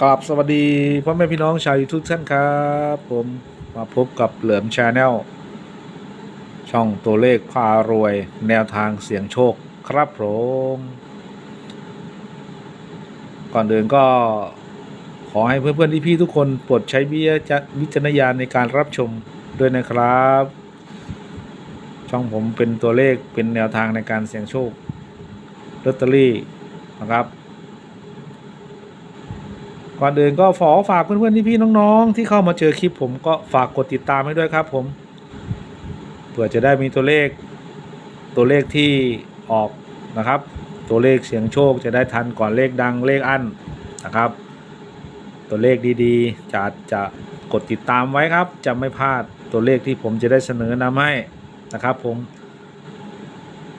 กราบสวัสดีพ่อแม่พี่น้องชาวยูทูบท่านครับ ผมมาพบกับเหลือมชาแนลช่องตัวเลขพารวย แนวทางเสียงโชคครับผมก่อนอื่นก็ขอให้เพื่อนๆพี่ๆทุกคนโปรดใช้วิจวิจารณญาณในการรับชมด้วยนะครับ ช่องผมเป็นตัวเลขเป็นแนวทางในการเสี่ยงโชคลอตเตอรี่นะครับ ก่อนอื่นก็ขอฝากเพื่อนๆพี่ๆน้องๆ ที่เข้ามาเจอคลิปผมก็ฝากกดติดตามให้ด้วยครับผมเพื่อจะได้มีตัวเลขตัวเลขที่ออกนะครับ ตัวเลขเสียงโชคจะได้ทันก่อนเลขดังเลขอั้นนะครับ ตัวเลขดีๆจะจะกดติดตามไว้ครับ จะไม่พลาดตัวเลขที่ผมจะได้เสนอนำให้นะครับผม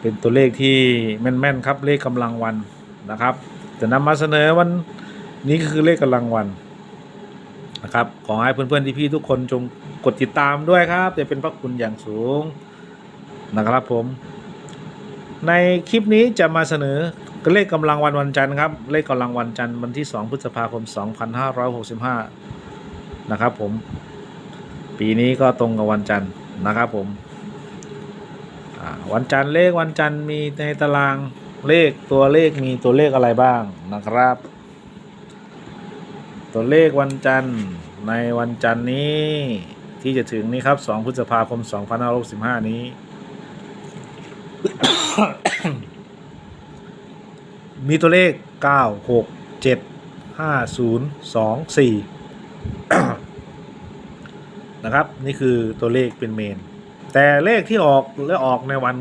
เป็นตัวเลขที่แม่นๆครับเลขกำลังวันนะครับจะนำมาเสนอวัน นี่คือเลขกำลังวันนะครับ ขอให้เพื่อนๆที่พี่ทุกคนจงกดติดตามด้วยครับจะเป็นพระคุณอย่างสูงนะครับผม ในคลิปนี้จะมาเสนอเลขกำลังวันวันจันทร์ครับ เลขกำลังวันจันทร์วันที่ 2 พฤษภาคม 2565 นะครับผม ปีนี้ก็ตรงกับวันจันทร์นะครับผมวันจันทร์เลขวันจันทร์มีในตารางเลขตัวเลขมีตัวเลขอะไรบ้างนะครับ ตัวเลขวันจันทร์ในวันจันทร์นี้ที่จะถึงนี้ครับ 2 พฤษภาคม 2565 นี้ มีตัวเลข 9 6 7 5 0 2 4 นะครับ นี่คือตัวเลขเป็นเมน แต่เลขที่ออกและออกในวัน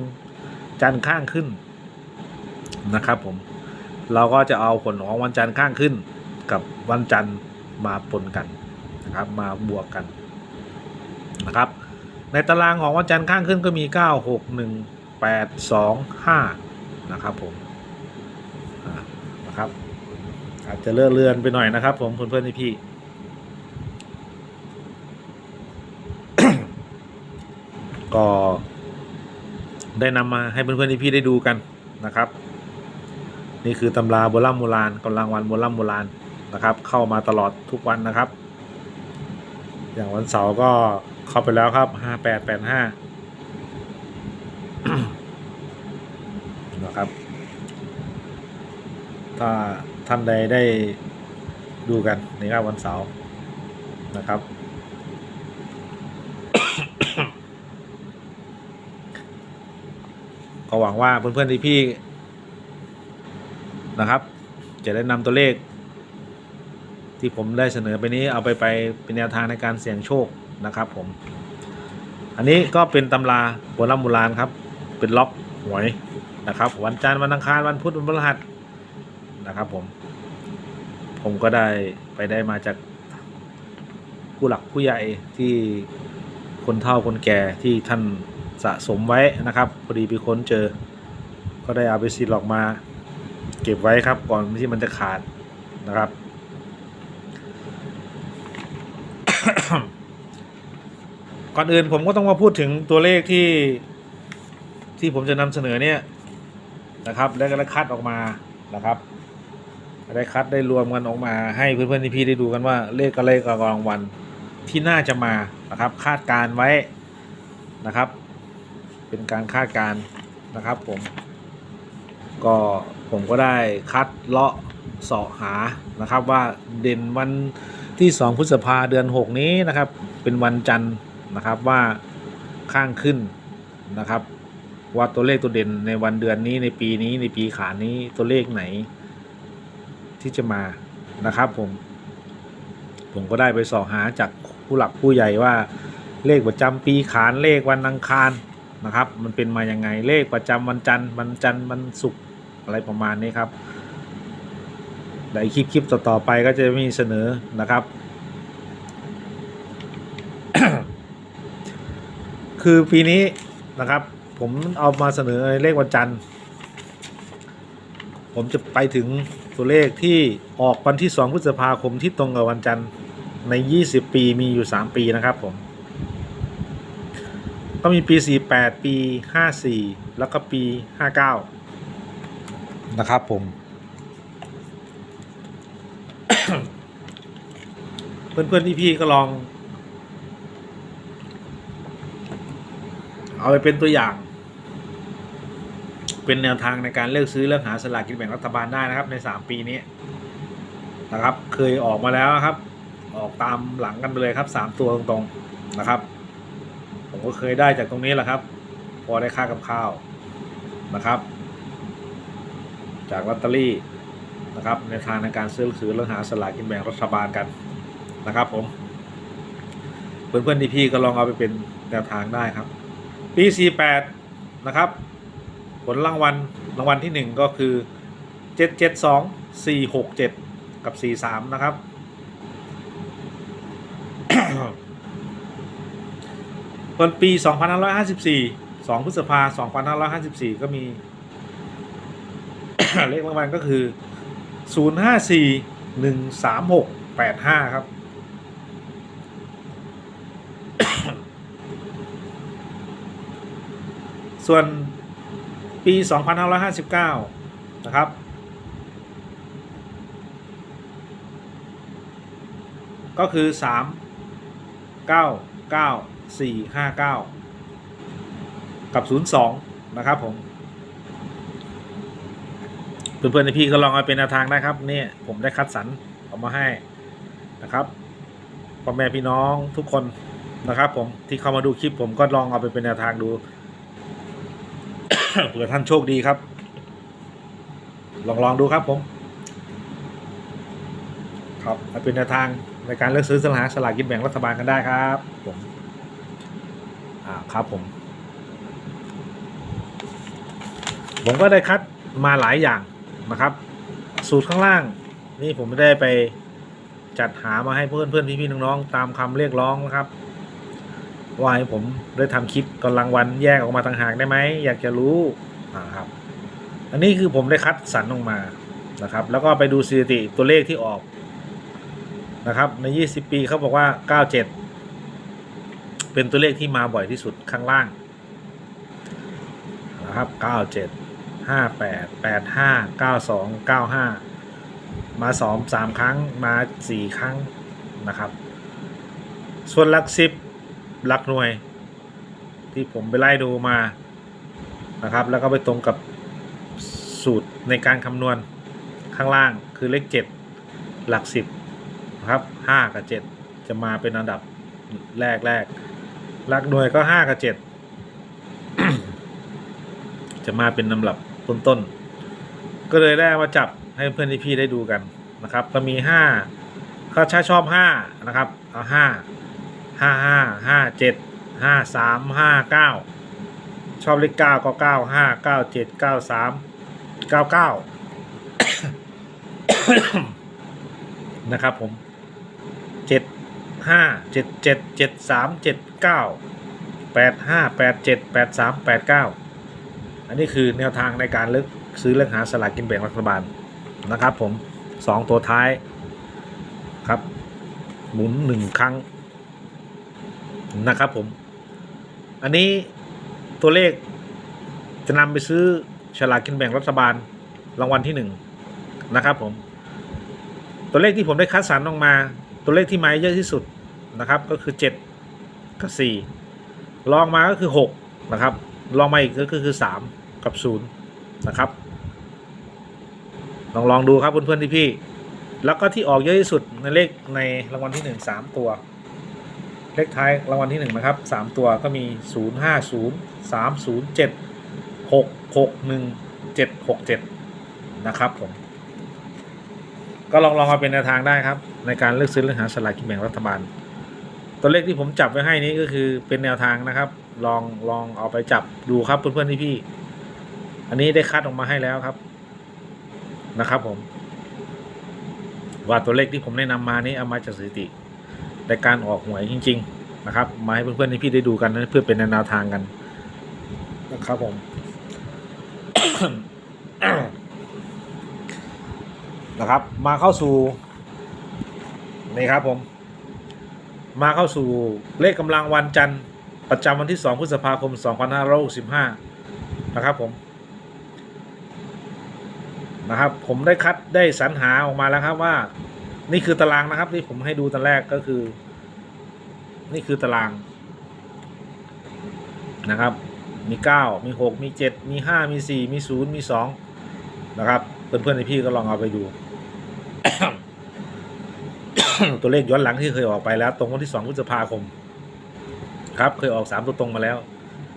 จันทร์ข้างขึ้นนะครับผม เราก็จะเอาผลของวันจันทร์ข้างขึ้น กับวันจันทร์มาปนกันนะครับมาบวกกันนะครับในตารางของวันจันทร์ข้างขึ้นก็มี 9 6 1 8 2 5นะครับผมนะครับอาจจะเลื่อนเลือนไปหน่อยนะครับผมเพื่อนๆพี่ก็ได้นำมาให้เพื่อนๆพี่ได้ดูกันนะครับ นี่คือตำราโบราณโบราณกำลังวันโบราณโบราณ นะครับ เข้ามาตลอดทุกวันนะครับ อย่างวันเสาร์ก็เข้าไปแล้วครับห้าแปดแปดห้านะครับ ถ้าท่านใดได้ดูกันนี่ครับวันเสาร์นะครับก็หวังว่าเพื่อนๆที่พี่นะครับ จะได้นำตัวเลข ที่ผมได้เสนอไปนี้เอาไปไปเป็นแนวทางในการเสี่ยงโชคนะครับผม อันนี้ก็เป็นตำราโบราณโบราณครับ เป็นล็อกหวยนะครับ วันจันทร์วันอังคารวันพุธวันพฤหัสนะครับผม ผมก็ได้ไปได้มาจากผู้หลักผู้ใหญ่ที่คนเฒ่าคนแก่ที่ท่านสะสมไว้นะครับพอดีไปค้นเจอ ก็ได้เอาไปซีลออกมา เก็บไว้ครับก่อนที่มันจะขาดนะครับ ก่อนอื่นผมก็ต้องมาพูดถึงตัวเลขที่ที่ผมจะนำเสนอเนี่ยนะครับแล้วก็ได้คัดออกมานะครับได้คัดได้รวมกันออกมาให้เพื่อนๆพี่ๆได้ดูกันว่าเลขกับเลขกับรางวัลที่น่าจะมานะครับ คาดการณ์ไว้นะครับ เป็นการคาดการณ์นะครับผม ก็ผมก็ได้คัดเลาะเสาะหานะครับว่าเด่นวัน ที่ 2 พฤษภาเดือน 6 นี้นะครับ เป็นวันจันทร์นะครับว่าข้างขึ้นนะครับ ว่าตัวเลขตัวเด่นในวันเดือนนี้ในปีนี้ในปีขานนี้ตัวเลขไหน ที่จะมานะครับผม ผมก็ได้ไปสอบหาจากผู้หลักผู้ใหญ่ว่าเลขประจำปีขานเลขวันอังคารนะครับ มันเป็นมายังไงเลขประจำวันจันทร์วันจันทร์วันศุกร์อะไรประมาณนี้ครับ ในคลิปคลิปต่อๆไปก็จะมีเสนอนะครับ คือปีนี้นะครับ ผมเอามาเสนอเลขวันจันทร์ ผมจะไปถึงตัวเลขที่ออกวันที่ 2 พฤษภาคมที่ตรงกับวันจันทร์ใน 20 ปีมีอยู่ 3 ปีนะครับผม ก็มีปี 48 ปี 54 แล้วก็ปี 59 นะครับผม เพื่อนๆพี่ๆก็ลอง เอาไปเป็นตัวอย่าง เป็นแนวทางในการเลือกซื้อเลือกหาสลากกินแบ่งรัฐบาลได้นะครับ ในสามปีนี้นะครับ เคยออกมาแล้วครับ ออกตามหลังกันไปเลยครับสามตัวตรงๆนะครับ ผมก็เคยได้จากตรงนี้แหละครับ พอได้ค่ากับข้าวนะครับ จากลอตเตอรี่ นะครับในทางในการซื้อซื้อเลือกหาสลากกินแบ่งรัฐบาลกันนะครับผม เพื่อนๆพี่ๆก็ลองเอาไปเป็นแนวทางได้ครับ ปี 48 นะครับ ผลรางวัลรางวัลที่ 1 ก็คือ 772 467 กับ 43 นะครับคนปี 2554 2 พฤษภา 2554 ก็มี เลขรางวัลก็คือ 054 136 85 ครับ ส่วนปี 2559 นะครับ ก็คือ 3 9 9 4 5 9 กับ 02 นะครับผม เพื่อนๆในพี่ก็ลองเอาเป็นแนวทางได้ครับนี่ผมได้คัดสรรออกมาให้นะครับพ่อแม่พี่น้องทุกคนนะครับ ผมที่เข้ามาดูคลิปผมก็ลองเอาไปเป็นแนวทางดูเผื่อท่านโชคดีครับ ลองลองดูครับผม ครับเอาเป็นแนวทางในการเลือกซื้อสลากสลากกินแบ่งรัฐบาลกันได้ครับผมอ่าครับผม ผมก็ได้คัดมาหลายอย่าง นะครับ สูตรข้างล่าง นี่ผมไม่ได้ไปจัดหามาให้เพื่อนเพื่อนพี่พี่ๆน้องๆตามคำเรียกร้องนะครับ ว่าให้ผมได้ทำคลิปตอนรางวัลแยกออกมาต่างหากได้ไหมอยากจะรู้อ่าครับ อันนี้คือผมได้คัดสรรออกมานะครับ แล้วก็ไปดูสถิติตัวเลขที่ออกนะครับ ใน 20 ปีเขาบอกว่า 97 เป็นตัวเลขที่มาบ่อยที่สุดข้างล่างนะครับ 97 58 85 92 95มาสองสามครั้งมาสี่ครั้งนะครับ ส่วนหลักสิบหลักหน่วย ที่ผมไปไล่ดูมานะครับ แล้วก็ไปตรงกับสูตรในการคำนวณข้างล่างคือเลขเจ็ดหลักสิบนะครับห้ากับเจ็ดจะมาเป็นอันดับแรกแรกหลักหน่วยก็ห้ากับเจ็ดจะมาเป็นลำดับ ต้นๆก็เลยได้มาจับให้เพื่อนที่พี่ได้ดูกันนะครับ ก็มีห้าเขาถ้ชอบห้านะครับเอาห้าห้าห้าห้าเจ็ดห้าสามห้าเก้าชอบเลขเก้าก็เก้าห้าเก้าเจ็ดเก้าสามเก้าเก้านะครับผมเจ็ดห้าเจ็ดเจ็ดเจ็ดสามเจ็ดเก้าแปดห้าแปดเจ็ดแปดสามแปดเก้า อันนี้คือแนวทางในการเลือกซื้อเลือกหาสลากกินแบ่งรัฐบาลนะครับ ผมสองตัวท้ายครับหมุนหนึ่งครั้งนะครับผม อันนี้ตัวเลขจะนำไปซื้อฉลากกินแบ่งรัฐบาลรางวัลที่หนึ่งนะครับผม ตัวเลขที่ผมได้คัดสรรออกมา ตัวเลขที่มาเยอะที่สุดนะครับ ก็คือเจ็ดกับสี่ลองมาก็คือหกนะครับ ลองมาอีกก็คือสามกับศูนย์นะครับ ลองลองดูครับเพื่อนๆที่พี่ แล้วก็ที่ออกเยอะที่สุดในเลขในรางวัลที่หนึ่งสามตัว เลขท้ายรางวัลที่หนึ่งนะครับสามตัวก็มีศูนย์ห้าศูนย์สามศูนย์เจ็ดหกหกหนึ่งเจ็ดหกเจ็ดนะครับผม ก็ลองลองมาเป็นแนวทางได้ครับ ในการเลือกซื้อเลือกหาสลากกินแบ่งรัฐบาล ตัวเลขที่ผมจับไว้ให้นี้ก็คือเป็นแนวทางนะครับ ลองลองเอาไปจับดูครับเพื่อนๆที่พี่อันนี้ได้คัดออกมาให้แล้วครับนะครับผม ว่าตัวเลขที่ผมแนะนำมานี้เอามาจากสถิติในการออกหวยจริง ๆ นะครับ มาให้เพื่อนๆที่พี่ได้ดูกันนะเพื่อเป็นแนวทางกันนะครับผมนะครับ มาเข้าสู่นี่ครับผม มาเข้าสู่เลขกำลังวันจันทร์ ประจำวันที่ 2 พฤษภาคม 2565 นะครับผม นะครับ ผมได้คัดได้สรรหาออกมาแล้วครับว่า นี่คือตารางนะครับที่ผมให้ดูตอนแรกก็คือ นี่คือตารางนะครับ มีเก้ามีหกมีเจ็ดมีห้ามีสี่มีศูนย์มีสองนะครับ เพื่อนๆในพี่ก็ลองเอาไปดู ตัวเลขย้อนหลังที่เคยออกไปแล้ว ตรงวันที่สองพฤษภาคม ครับเคยออกสามตัวตรงมาแล้ว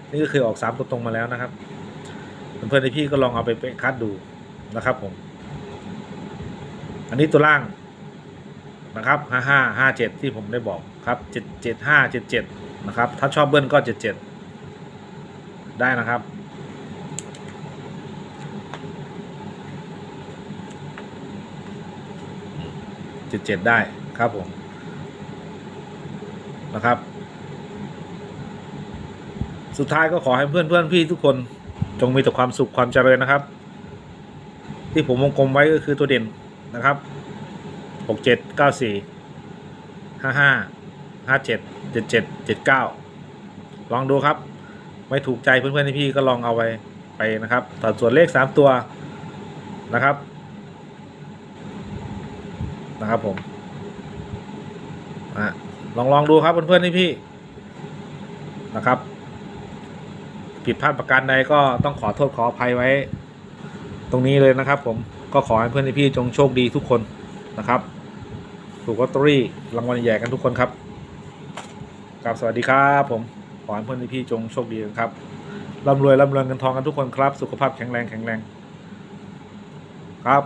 นี่ก็เคยออกสามตัวตรงมาแล้วนะครับ เพื่อนๆในพี่ก็ลองเอาไปไปคัดดูนะครับผม อันนี้ตัวล่างนะครับห้าห้าห้าเจ็ดที่ผมได้บอกครับเจ็ดเจ็ดห้าเจ็ดเจ็ดนะครับ ถ้าชอบเบิ้ลก็เจ็ดเจ็ดได้นะครับ เจ็ดเจ็ดได้ครับผมนะครับ สุดท้ายก็ขอให้เพื่อนเพื่อนพี่ทุกคนจงมีแต่ความสุขความเจริญนะครับ ที่ผมวงกลมไว้ก็คือตัวเด่นนะครับหกเจ็ดเก้าสี่ห้าห้าห้าเจ็ดเจ็ดเจ็ดเจ็ดเก้าลองดูครับ ไม่ถูกใจเพื่อนๆที่พี่ก็ลองเอาไปไปนะครับแต่ส่วนเลขสามตัวนะครับนะครับผมอะลองลองดูครับเพื่อนๆที่พี่นะครับ ผิดพลาดประการใดก็ต้องขอโทษขออภัยไว้ ตรงนี้เลยนะครับ ผมก็ขอให้เพื่อนพี่จงโชคดีทุกคนนะครับ ถูกลอตเตอรี่รางวัลใหญ่กันทุกคนครับกราบสวัสดีครับผมขอให้เพื่อนพี่จงโชคดีนะครับร่ำรวยร่ำรวยเงินทองกันทุกคนครับ สุขภาพแข็งแรงแข็งแรงครับ